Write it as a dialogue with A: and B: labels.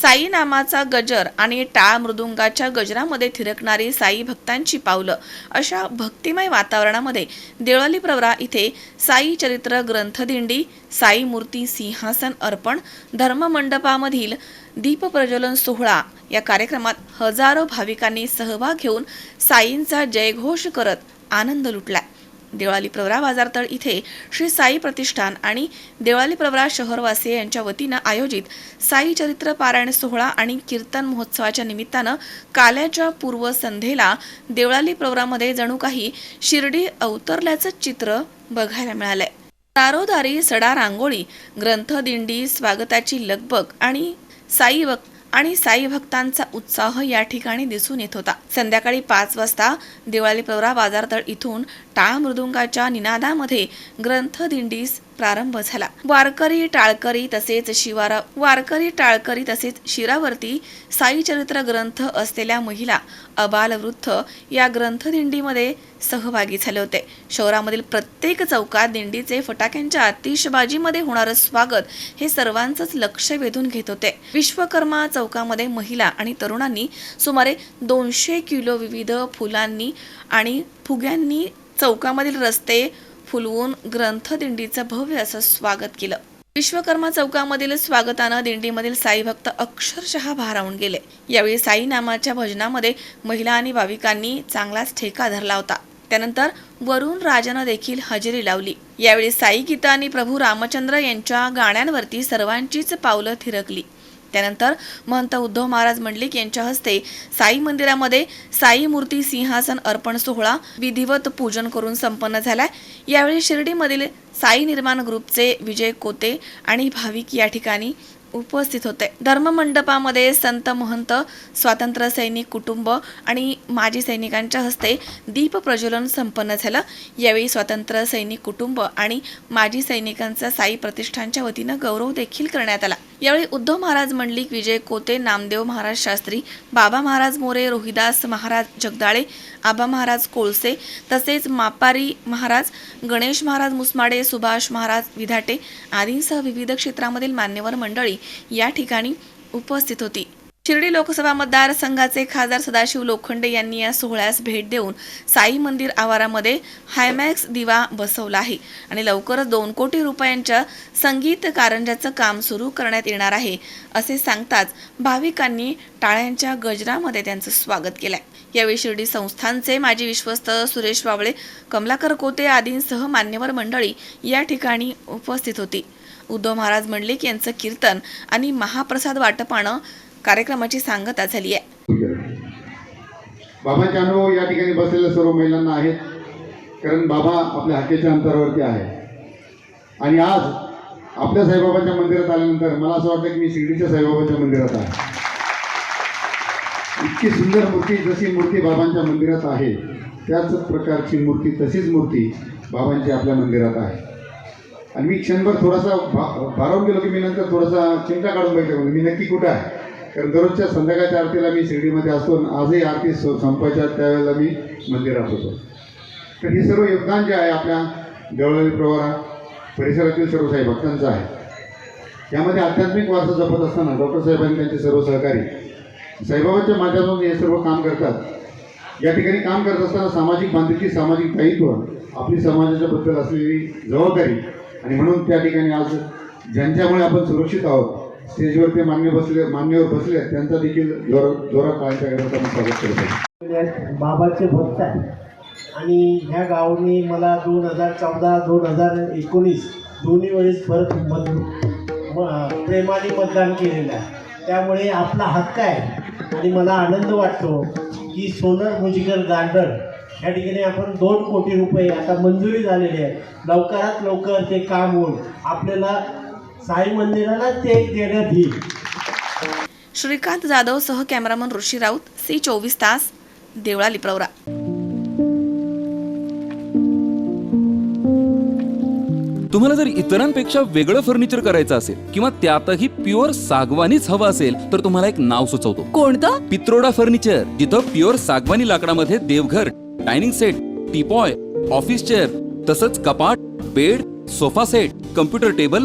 A: साई नामाचा गजर आणि टाळ मृदुंगाच्या गजरामध्ये थिरकणारी साई भक्तांची पावलं अशा भक्तिमय वातावरणामध्ये देवळाली प्रवरा इथे साई चरित्र ग्रंथदिंडी साई मूर्ती सिंहासन अर्पण धर्ममंडपामधील दीपप्रज्वलन सोहळा या कार्यक्रमात हजारो भाविकांनी सहभाग घेऊन साईंचा जयघोष करत आनंद लुटलाय. देवळाली प्रवरा बाजारतळ इथे श्री साई प्रतिष्ठान आणि देवळाली प्रवरा शहरवासी यांच्या वतीनं आयोजित साई चरित्र पारायण सोहळा आणि कीर्तन महोत्सवाच्या निमित्तानं काल्याच्या पूर्वसंध्येला देवळाली प्रवरामध्ये जणू काही शिर्डी अवतरल्याचं चित्र बघायला मिळालंय. दारोदारी सडा रांगोळी ग्रंथदिंडी स्वागताची लगबग आणि साई भक्त आणि साई भक्तांचा उत्साह या ठिकाणी दिसून येत होता. संध्याकाळी पाच वाजता दिवाळी प्रवरा बाजारतळ इथून टाळ मृदुंगाच्या निनादामध्ये ग्रंथदिंडीस प्रारंभ झाला. वारकरी टाळकरी तसेच शिवारा वारकरी टाळकरी तसेच शिरावरती साई चरित्र ग्रंथ असलेल्या महिला अबाल वृद्ध या ग्रंथदिंडीमध्ये सहभागी झाले होते. शहरामधील प्रत्येक चौकात दिंडीचे फटाक्यांच्या आतिषबाजीमध्ये होणारं स्वागत हे सर्वांचंच लक्ष वेधून घेत होते. विश्वकर्मा चौकामध्ये महिला आणि तरुणांनी सुमारे दोनशे किलो विविध फुलांनी आणि फुग्यांनी चौकामधील रस्ते फुलवून ग्रंथदिंडीचं भव्य असं स्वागत केलं. विश्वकर्मा चौकामधील स्वागतानं दिंडीमधील साई भक्त अक्षरशः भारावून गेले. यावेळी साई नामाच्या भजनामध्ये महिला आणि भाविकांनी चांगलाच ठेका धरला होता. त्यानंतर वरुण राजानं देखील हजेरी लावली. यावेळी साई गीता आणि प्रभू रामचंद्र यांच्या गाण्यांवरती सर्वांचीच पावलं थिरकली. त्यानंतर महंत उद्धव महाराज मंडलिक यांच्या हस्ते साई मंदिरामध्ये साई मूर्ती सिंहासन अर्पण सोहळा विधिवत पूजन करून संपन्न झालाय. यावेळी शिर्डीमधील साई निर्माण ग्रुपचे विजय कोते आणि भाविक या ठिकाणी उपस्थित होते. धर्ममंडपामध्ये संत महंत स्वातंत्र्य सैनिक कुटुंब आणि माजी सैनिकांच्या हस्ते दीप प्रज्वलन संपन्न झालं. यावेळी स्वातंत्र्य सैनिक कुटुंब आणि माजी सैनिकांचा साई प्रतिष्ठानच्या वतीनं गौरव देखील करण्यात आला. यावेळी उद्धव महाराज मंडलिक विजय कोते नामदेव महाराज शास्त्री बाबा महाराज मोरे रोहिदास महाराज जगदाळे आबा महाराज कोळसे तसेच मापारी महाराज गणेश महाराज मुसमाडे सुभाष महाराज विधाटे आदींसह विविध क्षेत्रामधील मान्यवर मंडळी या ठिकाणी उपस्थित होती. शिर्डी लोकसभा मतदारसंघाचे खासदार सदाशिव लोखंडे यांनी या सोहळ्यास भेट देऊन साई मंदिर आवारामध्ये हायमॅक्स दिवा बसवला आहे आणि लवकरच दोन कोटी रुपयांच्या संगीत कारंजाचं काम सुरू करण्यात येणार आहे असे सांगताच भाविकांनी टाळ्यांच्या गजरामध्ये त्यांचं स्वागत केलंय. यावेळी शिर्डी संस्थांचे माजी विश्वस्त सुरेश वावळे कमलाकर कोते आदींसह मान्यवर मंडळी या ठिकाणी उपस्थित होती. उद्धव महाराज मंडलिक यांचं कीर्तन आणि महाप्रसाद वाटपानं कार्यक्रमाची सांगता झाली आहे.
B: बाबांचे अनुभव या ठिकाणी बसलेल्या सर्व महिलांना आहेत कारण बाबा आपल्या हाकेच्या अंतरावरती आहे. आणि आज आपल्या साईबाबाच्या मंदिरात आल्यानंतर मला असं वाटतं की मी शिर्डीच्या साईबाबाच्या मंदिरात आहे. इतकी सुंदर मूर्ती जशी मूर्ती बाबांच्या मंदिरात आहे त्याच प्रकारची मूर्ती तशीच मूर्ती बाबांची आपल्या मंदिरात आहे. आणि मी क्षणभर थोडासा भा भारावून गेलो की मी नंतर थोडासा चिंता काढून बघितलं. मी नक्की कुठं आहे? दररोजच्या संध्याकाळच्या आरतीला मी शिर्डीमध्ये असतो आणि आजही आरती संपायच्या त्यावेळेला मी मंदिरात होतो. तर हे सर्व योगदान जे आहे आपल्या देवळाली प्रवारा परिसरातील सर्व साई भक्तांचं आहे. यामध्ये आध्यात्मिक वारसा जपत असताना डॉक्टर साहेबांनी त्यांचे सर्व सहकारी साईबाबांच्या माध्यमातून हे सर्व काम करतात. या ठिकाणी काम करत असताना सामाजिक बांधिलकी सामाजिक दायित्व आपली समाजाच्या बद्दल असलेली जबाबदारी. आणि म्हणून त्या ठिकाणी आज ज्यांच्यामुळे आपण सुरक्षित आहोत स्टेजवरती मान्य बसले मान्यवर बसले आहेत, त्यांचा देखील जोर जोरात टाळ्यांच्या आपण स्वागत करत.
C: बाबाचे भक्त आहे आणि ह्या गावाने मला दोन हजार चौदा दोन हजार एकोणीस दोन्ही वेळेस परत मत प्रेमाने मतदान केलेलं आहे. त्यामुळे आपला हक्क आहे. आणि मला आनंद वाटतो की सोनर मुजिकर गार्डन या ठिकाणी आपण दोन कोटी रुपये आता मंजुरी झालेली आहे. लवकरात लवकर ते काम होऊन आपल्याला साई मंदिराला ते देण्यात येईल
A: श्रीकांत जाधव सह कॅमेरामन ऋषी राऊत सी चोवीस तास देवळा लिप्रवरा
D: तुम्हाला जर इतरांपेक्षा वेगळं फर्निचर करायचं असेल किंवा त्यातही प्युअर सागवानीच हवं असेल तर तुम्हाला एक नाव सुचवतो.
E: कोणतं?
D: पित्रोडा फर्निचर जिथं प्युअर सागवानी लाकडामध्ये देवघर dining set teapoy office chair तसंच कपाट bed sofa set computer table